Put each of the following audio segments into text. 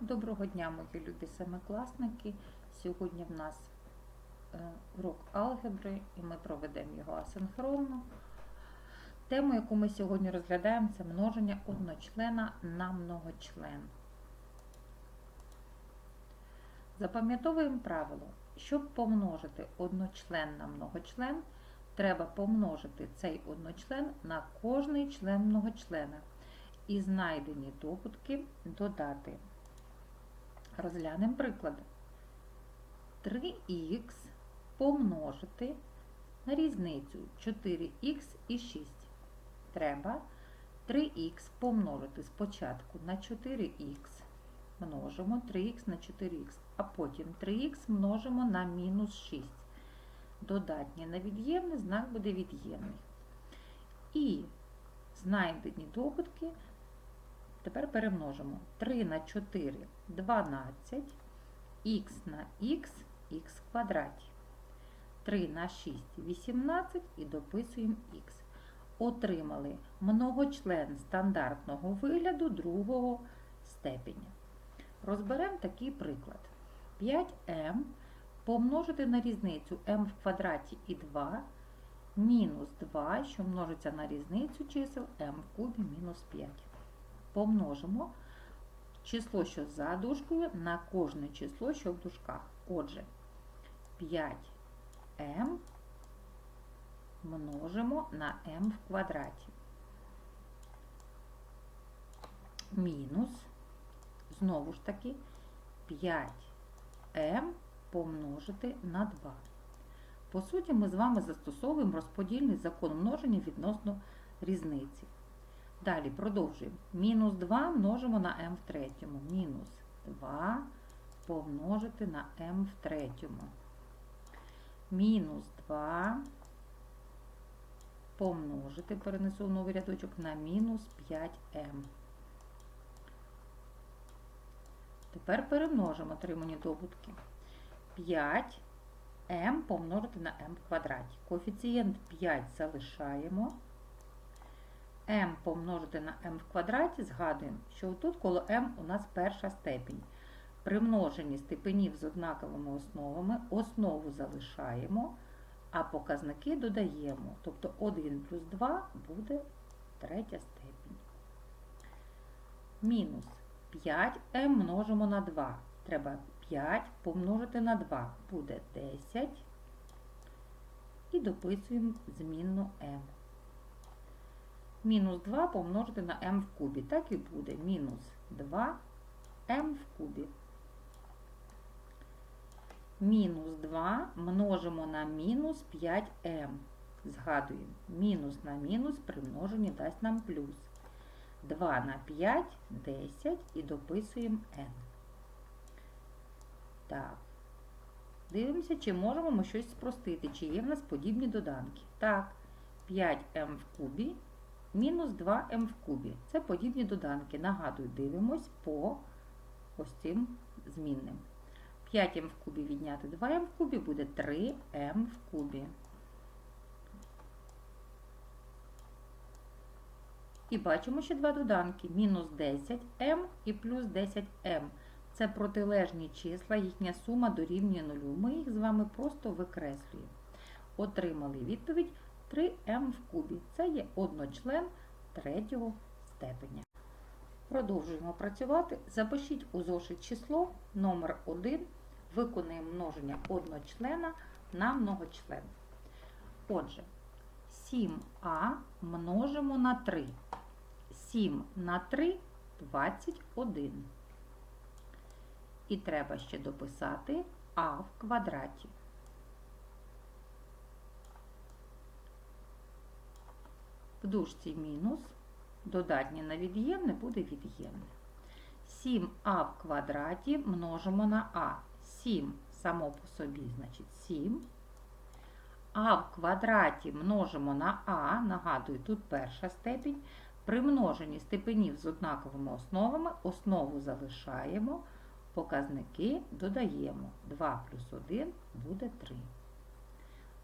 Доброго дня, мої любі семикласники. Сьогодні в нас е, урок алгебри і ми проведемо його асинхронно. Тему, яку ми сьогодні розглядаємо, це множення одночлена на многочлен. Запам'ятовуємо правило, щоб помножити одночлен на многочлен, треба помножити цей одночлен на кожний член многочлена і знайдені добутки додати. Розглянемо приклади. 3х помножити на різницю 4х і 6. Треба 3х помножити спочатку на 4х, множимо 3х на 4х, а потім 3х множимо на мінус 6. Додатнє на від'ємне, знак буде від'ємний. І знайдені добутки Тепер перемножимо 3 на 4 12, х на х, х квадраті. 3 на 6 18 і дописуємо х. Отримали многочлен стандартного вигляду другого степеня. Розберемо такий приклад. 5m помножити на різницю m в квадраті і 2 мінус 2, що множиться на різницю чисел m в кубі мінус 5 помножимо число, що за дужкою, на кожне число, що в дужках. Отже, 5m множимо на m в квадраті. Мінус, знову ж таки, 5m помножити на 2. По суті, ми з вами застосовуємо розподільний закон множення відносно різниці. Далі продовжуємо. Мінус 2 множимо на m в третьому. Мінус 2 помножити на m в третьому. Мінус 2 помножити, перенесу в новий рядочок на мінус 5m. Тепер перемножимо отримані добутки. 5m помножити на m в квадраті. Коефіцієнт 5 залишаємо m помножити на m в квадраті, згадуємо, що тут коло m у нас перша степінь. При множенні степенів з однаковими основами основу залишаємо, а показники додаємо. Тобто 1 плюс 2 буде третя степінь. Мінус 5m множимо на 2. Треба 5 помножити на 2 буде 10. І дописуємо змінну m мінус 2 помножити на m в кубі. Так і буде мінус 2 m в кубі. Мінус 2 множимо на мінус 5m. Згадуємо, мінус на мінус при множенні дасть нам плюс. 2 на 5 10 і дописуємо n. Так. Дивимося, чи можемо ми щось спростити, чи є в нас подібні доданки. Так, 5m в кубі мінус 2m в кубі. Це подібні доданки. Нагадую, дивимось по ось цим змінним. 5m в кубі відняти 2m в кубі буде 3m в кубі. І бачимо ще два доданки. Мінус 10m і плюс 10m. Це протилежні числа, їхня сума дорівнює нулю. Ми їх з вами просто викреслюємо. Отримали відповідь 3m в кубі. Це є одночлен третього степеня. Продовжуємо працювати. Запишіть у зошит число номер 1 виконуємо множення одночлена на многочлен. Отже, 7а множимо на 3. 7 на 3 21. І треба ще дописати а в квадраті. В дужці мінус, додатнє на від'ємне буде від'ємне. 7а в квадраті множимо на а. 7 само по собі, значить 7. А в квадраті множимо на а, нагадую, тут перша степінь. При множенні степенів з однаковими основами основу залишаємо, показники додаємо. 2 плюс 1 буде 3.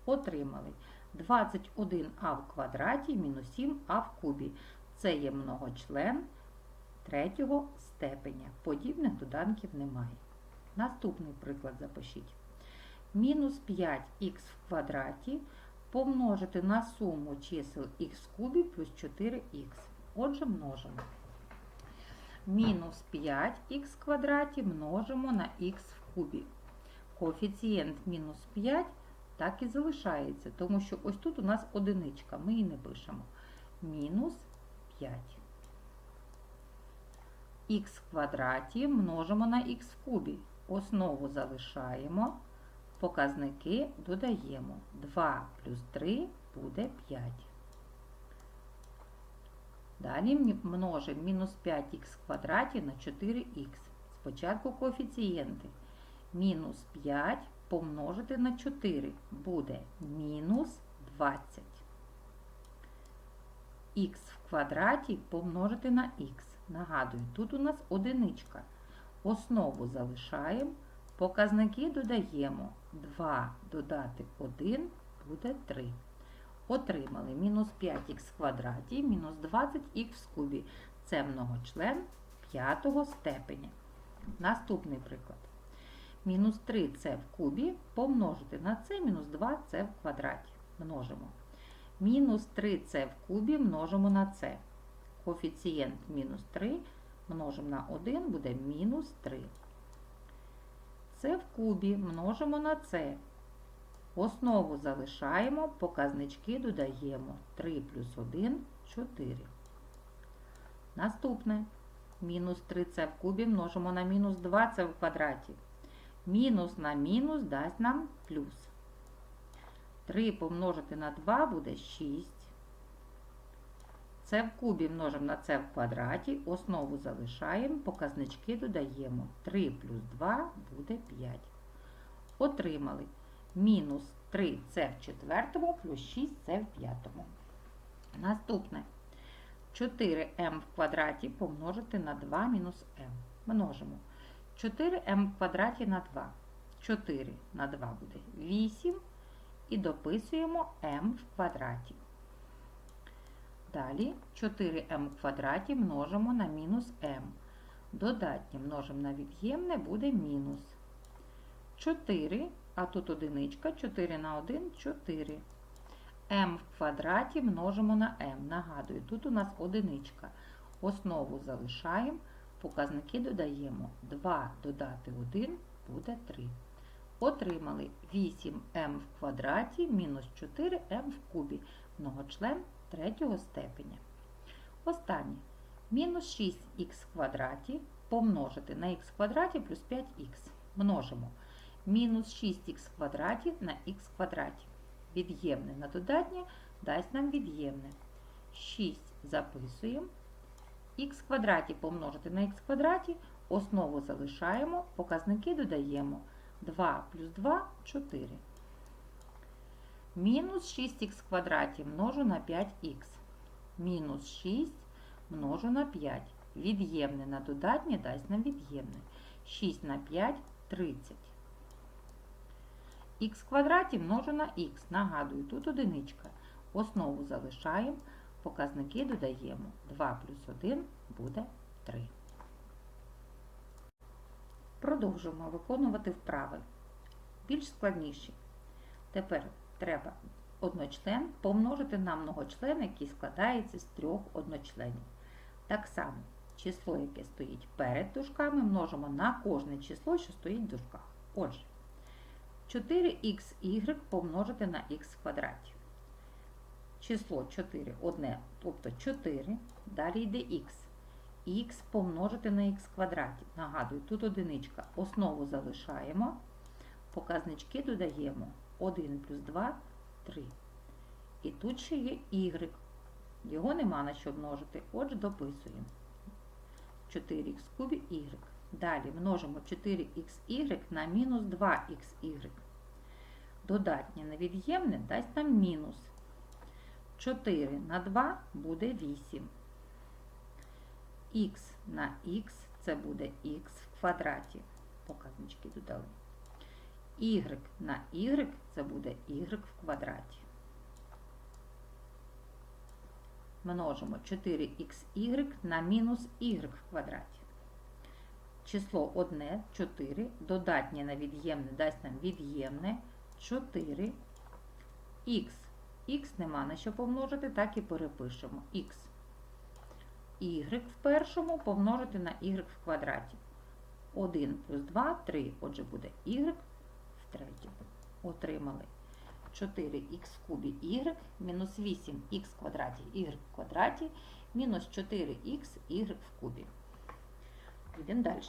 Отримали. 21а в квадраті мінус 7а в кубі. Це є многочлен третього степеня. Подібних доданків немає. Наступний приклад запишіть. Мінус 5х в квадраті помножити на суму чисел х в кубі плюс 4х. Отже, множимо. Мінус 5х в квадраті множимо на х в кубі. Коефіцієнт мінус 5 так і залишається, тому що ось тут у нас одиничка, ми її не пишемо. Мінус 5. х в квадраті множимо на х в кубі. Основу залишаємо, показники додаємо. 2 плюс 3 буде 5. Далі множимо мінус 5х в квадраті на 4х. Спочатку коефіцієнти. Мінус 5 помножити на 4 буде мінус 20. х в квадраті помножити на х. Нагадую, тут у нас одиничка. Основу залишаємо, показники додаємо. 2 додати 1 буде 3. Отримали мінус 5х в квадраті, мінус 20х в кубі. Це многочлен п'ятого степеня. Наступний приклад. Мінус 3c в кубі помножити на c мінус 2c в квадраті. Множимо. Мінус 3c в кубі множимо на c. Коефіцієнт мінус 3 множимо на 1 буде мінус 3. Це в кубі множимо на c. Основу залишаємо, показнички додаємо. 3 плюс 1 4. Наступне. Мінус 3c в кубі множимо на мінус 2c в квадраті. Мінус на мінус дасть нам плюс. 3 помножити на 2 буде 6. Це в кубі множимо на це в квадраті. Основу залишаємо, показнички додаємо. 3 плюс 2 буде 5. Отримали мінус 3 це в четвертому плюс 6 це в п'ятому. Наступне. 4m в квадраті помножити на 2 мінус m. Множимо. 4m в квадраті на 2. 4 на 2 буде 8. І дописуємо m в квадраті. Далі 4m в квадраті множимо на мінус m. Додатнє множимо на від'ємне буде мінус. 4, а тут одиничка, 4 на 1 4. m в квадраті множимо на m. Нагадую, тут у нас одиничка. Основу залишаємо, показники додаємо. 2 додати 1 буде 3. Отримали 8m в квадраті мінус 4m в кубі. Многочлен третього степеня. Останнє. Мінус 6х в квадраті помножити на х в квадраті плюс 5х. Множимо. Мінус 6х в квадраті на х в квадраті. Від'ємне на додатнє дасть нам від'ємне. 6 записуємо. Х квадраті помножити на х квадраті. Основу залишаємо, показники додаємо. 2 плюс 2 4. Мінус 6х в квадраті множу на 5х. Мінус 6 множу на 5. Від'ємне на додатнє дасть нам від'ємне. 6 на 5 30. х квадраті множу на х. Нагадую, тут одиничка. Основу залишаємо, показники додаємо. 2 плюс 1 буде 3. Продовжуємо виконувати вправи. Більш складніші. Тепер треба одночлен помножити на многочлен, який складається з трьох одночленів. Так само число, яке стоїть перед дужками, множимо на кожне число, що стоїть в дужках. Отже, 4xy помножити на х в квадраті. Число 4 одне, тобто 4, далі йде х. х помножити на х квадраті. Нагадую, тут одиничка. Основу залишаємо, показнички додаємо 1 плюс 2 3. І тут ще є y. Його нема на що множити, отже, дописуємо. 4х кубі y. Далі множимо 4xy на мінус 2xy. Додатнє на від'ємне дасть нам мінус. 4 на 2 буде 8. х на х це буде х в квадраті. Показнички додали. y на y це буде y в квадраті. множимо 4xy на мінус y в квадраті. Число 1, 4, додатнє на від'ємне дасть нам від'ємне 4 х. Нема на що помножити, так і перепишемо х. Y в першому помножити на y в квадраті. 1 плюс 2 3. Отже, буде y в третьому. Отримали 4х в кубі y мінус 8х в квадраті y в квадраті мінус 4х y в кубі. Йдемо далі.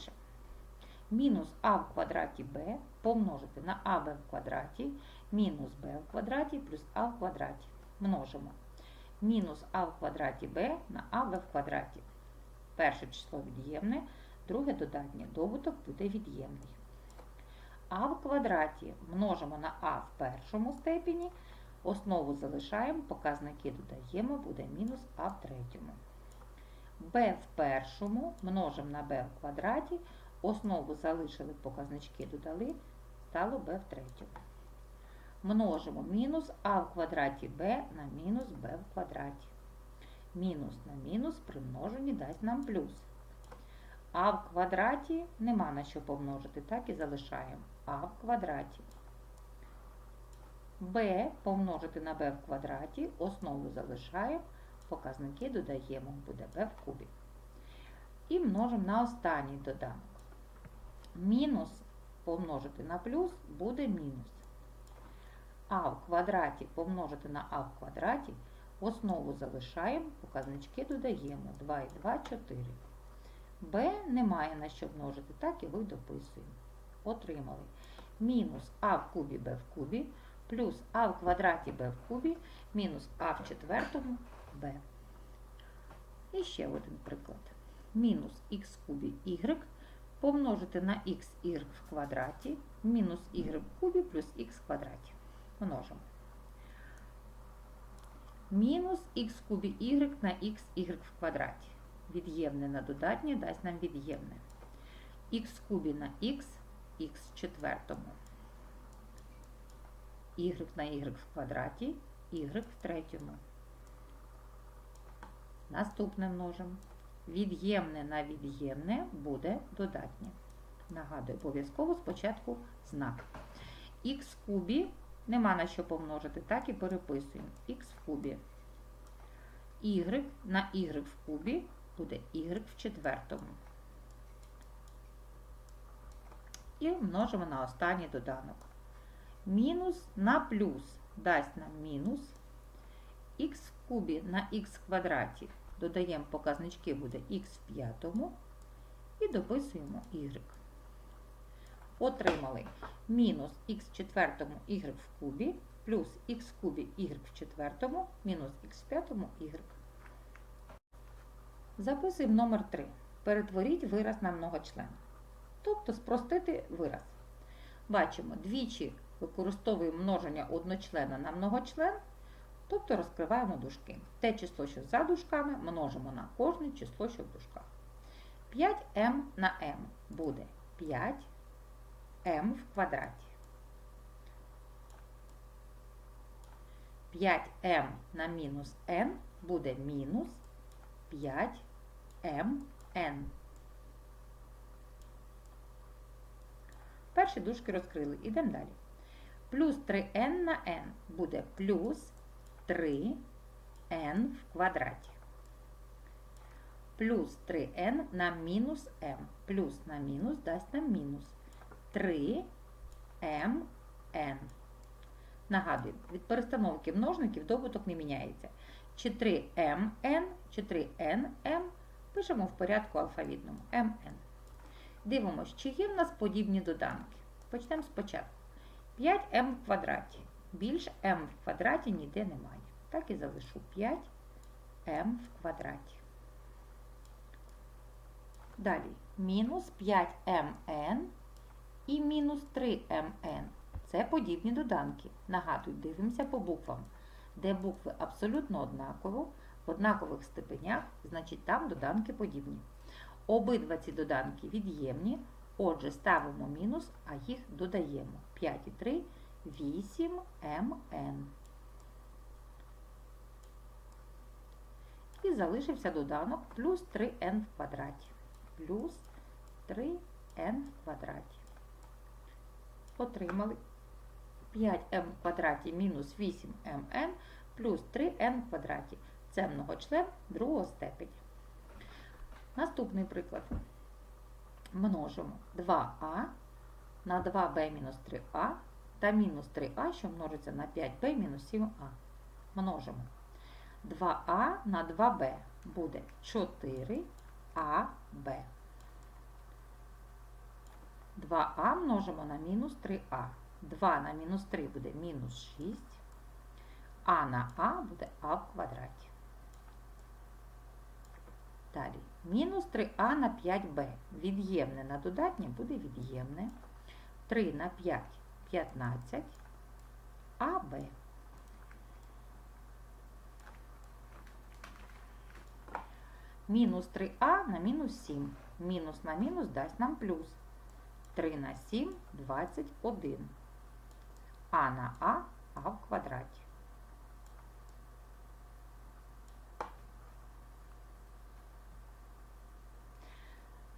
Мінус а в квадраті b помножити на аб в квадраті мінус b в квадраті плюс а в квадраті. Множимо. Мінус а в квадраті b на аб в квадраті. Перше число від'ємне, друге додатнє. Добуток буде від'ємний. А в квадраті множимо на а в першому степені, основу залишаємо, показники додаємо, буде мінус а в третьому. b в першому множимо на b в квадраті, основу залишили, показнички додали, стало b в третьому. Множимо мінус а в квадраті b на мінус b в квадраті. Мінус на мінус при множенні дасть нам плюс. А в квадраті нема на що помножити, так і залишаємо. А в квадраті. b помножити на b в квадраті, основу залишаємо, показники додаємо, буде b в кубі. І множимо на останній доданок. Мінус помножити на плюс буде мінус. А в квадраті помножити на а в квадраті, основу залишаємо, показнички додаємо 2 і 2 4. b немає на що множити, так і ви дописуємо. Отримали. Мінус а в кубі b в кубі, плюс а в квадраті b в кубі, мінус а в четвертому b. І ще один приклад. Мінус х в кубі y помножити на xy в квадраті, мінус y в кубі плюс х в квадраті. Множимо. Мінус х кубі y на xy в квадраті. Від'ємне на додатнє дасть нам від'ємне. х кубі на х, х в четвертому. y на y в квадраті, y в третьому. Наступне множимо. Від'ємне на від'ємне буде додатнє. Нагадую, обов'язково спочатку знак. х кубі нема на що помножити, так і переписуємо. х в кубі. y на y в кубі буде y в четвертому. І множимо на останній доданок. Мінус на плюс дасть нам мінус. х в кубі на х квадраті додаємо показнички, буде х в п'ятому і дописуємо y. Отримали мінус х в четвертому y в кубі, плюс х в кубі y в четвертому, мінус х в п'ятому y. Записуємо номер 3. Перетворіть вираз на многочлен. Тобто спростити вираз. Бачимо, двічі використовуємо множення одночлена на многочлен, тобто розкриваємо дужки. Те число, що за дужками, множимо на кожне число, що в дужках. 5m на m буде 5m в квадраті. 5m на мінус n буде мінус 5mn. Перші дужки розкрили. Ідемо далі. Плюс 3n на n буде плюс 3n в квадраті. Плюс 3n на мінус m. Плюс на мінус дасть нам мінус 3mn. Нагадую, від перестановки множників добуток не міняється. Чи 3mn, чи 3nm пишемо в порядку алфавітному mn. Дивимось, чи є в нас подібні доданки. Почнемо спочатку. 5m в квадраті. Більш m в квадраті ніде немає. Так і залишу 5m в квадраті. Далі мінус 5mn і мінус 3mn. Це подібні доданки. Нагадую, дивимося по буквам. Де букви абсолютно однаково, в однакових степенях, значить там доданки подібні. Обидва ці доданки від'ємні, отже, ставимо мінус, а їх додаємо. 5 і 3 8mn. І залишився доданок плюс 3n в квадраті. Плюс 3n в квадраті. Отримали 5m в квадраті мінус 8mn плюс 3n в квадраті. Це многочлен другого степені. Наступний приклад. Множимо 2а на 2b мінус 3а та мінус 3а, що множиться на 5b мінус 7а. Множимо 2а на 2b буде 4аб. 2а множимо на мінус 3а. 2 на мінус 3 буде мінус 6, а на а буде а в квадраті. Далі. Мінус 3а на 5b. Від'ємне на додатнє буде від'ємне. 3 на 5 15 АБ. Мінус 3а на мінус 7. Мінус на мінус дасть нам плюс. 3 на 7 21. А на А А в квадраті.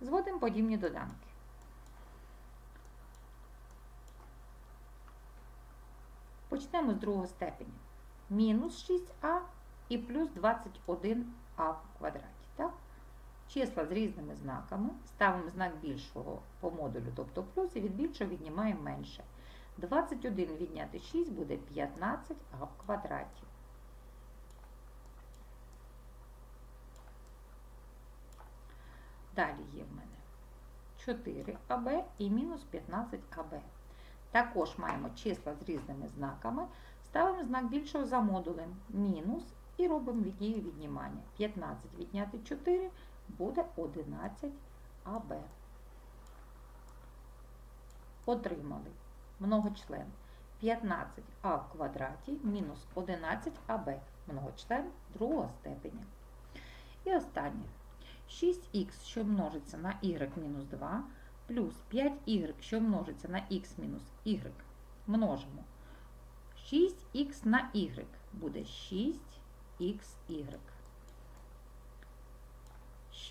Зводимо подібні доданки. Почнемо з другого степеня. Мінус 6а і плюс 21а в квадраті. Числа з різними знаками. Ставимо знак більшого по модулю, тобто плюс, і від більшого віднімаємо менше. 21 відняти 6 буде 15а в квадраті. Далі є в мене 4АБ і мінус 15АБ. Також маємо числа з різними знаками. Ставимо знак більшого за модулем мінус і робимо від дії віднімання. 15 відняти 4 буде 11АБ. Отримали многочлен 15а в квадраті мінус 11АБ многочлен другого степеня. І останнє. 6х, що множиться на y мінус 2, плюс 5y, що множиться на х мінус y, множимо. 6х на y буде 6xy.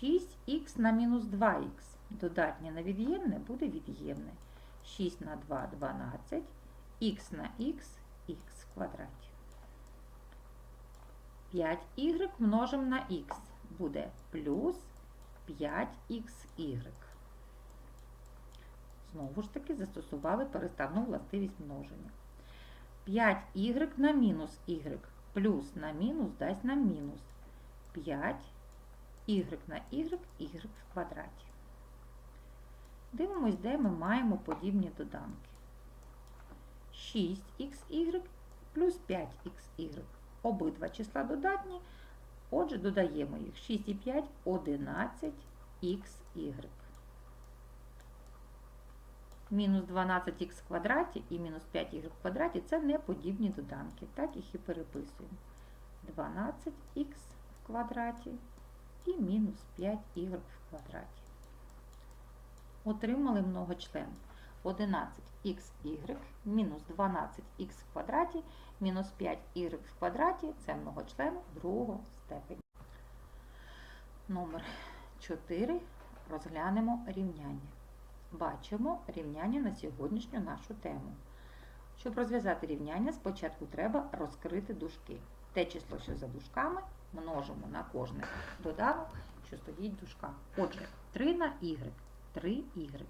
6х на мінус 2х. Додатнє на від'ємне буде від'ємне. 6 на 2 12, х на х х в квадраті. 5y множимо на х буде плюс 5xy. Знову ж таки застосували переставну властивість множення. 5y на мінус y плюс на мінус дасть нам мінус 5 y на y, y в квадраті. Дивимось, де ми маємо подібні доданки. 6xy плюс 5xy. Обидва числа додатні, отже, додаємо їх 6 і 5 11xy. Мінус 12х в квадраті і мінус 5y в квадраті це не подібні доданки. Так їх і переписуємо. 12х в квадраті і мінус 5y в квадраті. Отримали многочлен 11xy мінус 12х в квадраті мінус 5y в квадраті це многочлен другого степеня. Номер 4 розглянемо рівняння. Бачимо рівняння на сьогоднішню нашу тему. Щоб розв'язати рівняння, спочатку треба розкрити дужки. Те число, що за дужками, множимо на кожне доданок, що стоїть в дужках. Отже, 3 на y, 3y.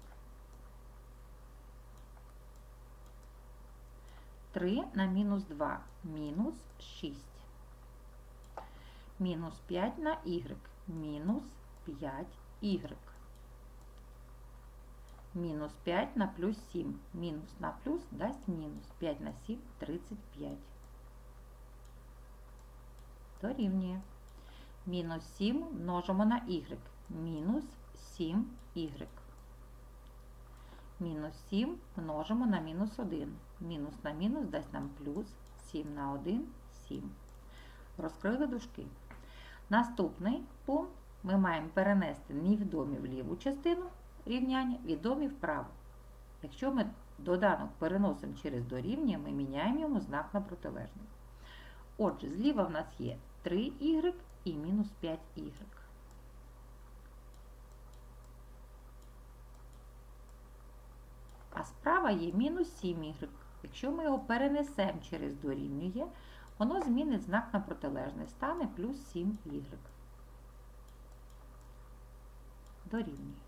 3 на мінус 2, мінус 6. Мінус 5 на y, мінус 5y. Мінус 5 на плюс 7. Мінус на плюс дасть мінус. 5 на 7 35. Дорівнює. Мінус 7 множимо на y. Мінус 7y. Мінус 7 множимо на мінус 1. Мінус на мінус дасть нам плюс 7 на 1 7. Розкрили дужки. Наступний пункт ми маємо перенести невідомі в ліву частину рівняння, відомі вправо. Якщо ми доданок переносимо через дорівнює, ми міняємо йому знак на протилежний. Отже, зліва в нас є 3y і мінус 5y. А справа є мінус 7y. Якщо ми його перенесемо через дорівнює, воно змінить знак на протилежний, стане плюс 7y. Дорівнює.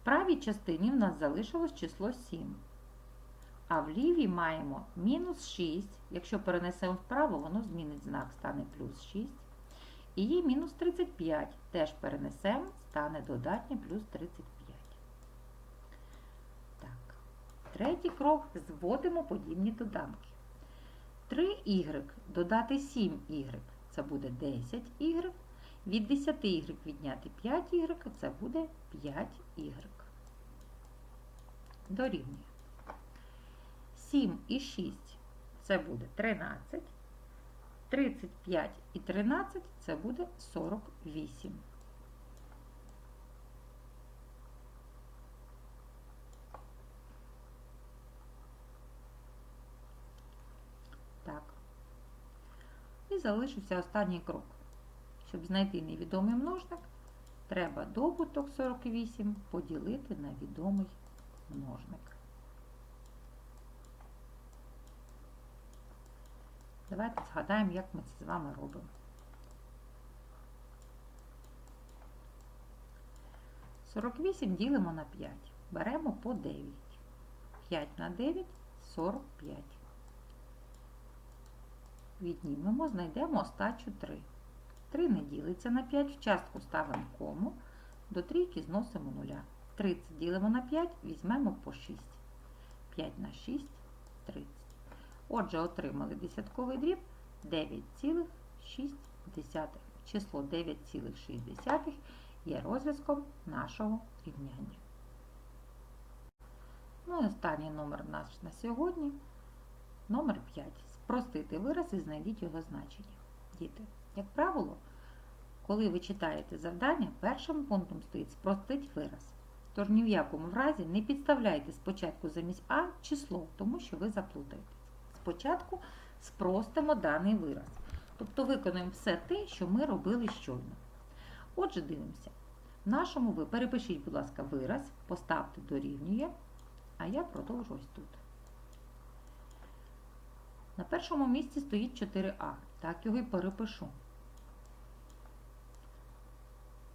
В правій частині в нас залишилось число 7. А в лівій маємо мінус 6. Якщо перенесемо вправо, воно змінить знак, стане плюс 6. І є мінус 35. Теж перенесемо, стане додатнє плюс 35. Так. Третій крок зводимо подібні доданки. 3y додати 7y це буде 10y. Від 10y відняти 5y це буде 5y. Дорівнює. 7 і 6 це буде 13. 35 і 13 це буде 48. Так. І залишився останній крок. Щоб знайти невідомий множник, треба добуток 48 поділити на відомий множник. Давайте згадаємо, як ми це з вами робимо. Сорок вісім ділимо на 5. Беремо по 9. 5 на 9 45. Віднімемо, знайдемо остачу 3. 3 не ділиться на 5, в частку ставимо кому, до трійки зносимо 0. 30 ділимо на 5, візьмемо по 6. 5 на 6 30. Отже, отримали десятковий дріб 9,6. Число 9,6 є розв'язком нашого рівняння. Ну і останній номер наш на сьогодні. Номер 5. Спростити вираз і знайдіть його значення. Діти, як правило, коли ви читаєте завдання, першим пунктом стоїть спростить вираз. Тож ні в якому разі не підставляйте спочатку замість А число, тому що ви заплутаєтесь. Спочатку спростимо даний вираз. Тобто виконуємо все те, що ми робили щойно. Отже, дивимося. В нашому ви перепишіть, будь ласка, вираз, поставте дорівнює, а я продовжу ось тут. На першому місці стоїть 4а. Так його і перепишу.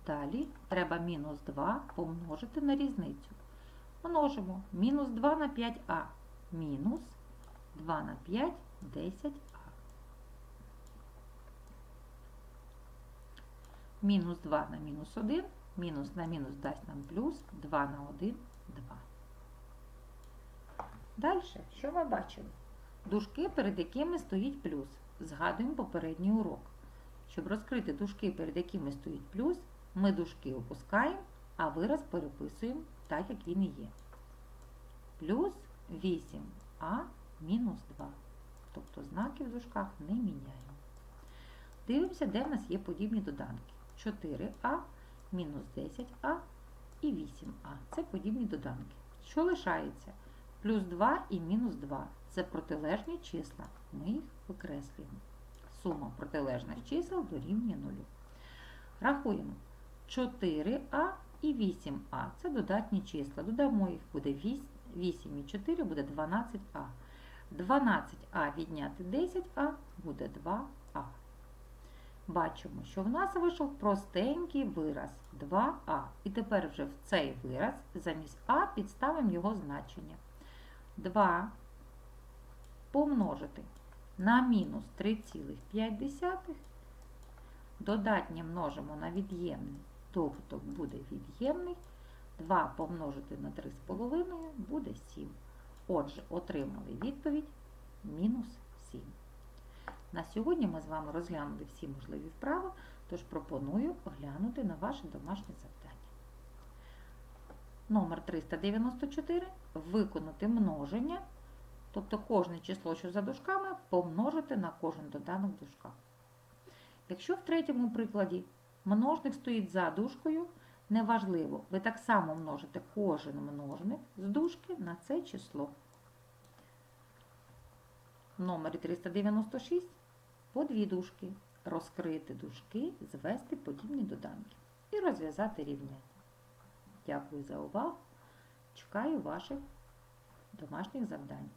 Далі треба мінус 2 помножити на різницю. Множимо мінус 2 на 5а. Мінус 2 на 5 10а. Мінус 2 на мінус 1, мінус на мінус дасть нам плюс, 2 на 1 2. Далі, що ми бачимо? Дужки, перед якими стоїть плюс. Згадуємо попередній урок. Щоб розкрити дужки, перед якими стоїть плюс, ми дужки опускаємо, а вираз переписуємо так, як він і є. Плюс 8а мінус 2. Тобто знаки в дужках не міняємо. Дивимося, де в нас є подібні доданки. 4а мінус 10а і 8а. Це подібні доданки. Що лишається? Плюс 2 і мінус 2. Це протилежні числа. Ми їх викреслюємо. Сума протилежних чисел дорівнює 0. Рахуємо 4а і 8а. Це додатні числа. Додамо їх буде 8 і 4 буде 12а. 12а відняти 10а буде 2а. Бачимо, що в нас вийшов простенький вираз 2а. І тепер вже в цей вираз замість а підставимо його значення. 2 помножити на мінус 3,5. Додатнє множимо на від'ємний, добуток буде від'ємний. 2 помножити на 3,5 буде 7. Отже, отримали відповідь мінус 7. На сьогодні ми з вами розглянули всі можливі вправи, тож пропоную оглянути на ваше домашнє завдання. Номер 394 виконати множення, тобто кожне число, що за дужками, помножити на кожен доданок в дужках. Якщо в третьому прикладі множник стоїть за дужкою, неважливо, ви так само множите кожен множник з дужки на це число. В номері 396 по дві дужки, розкрити дужки, звести подібні доданки і розв'язати рівняння. Дякую за увагу. Чекаю ваших домашніх завдань.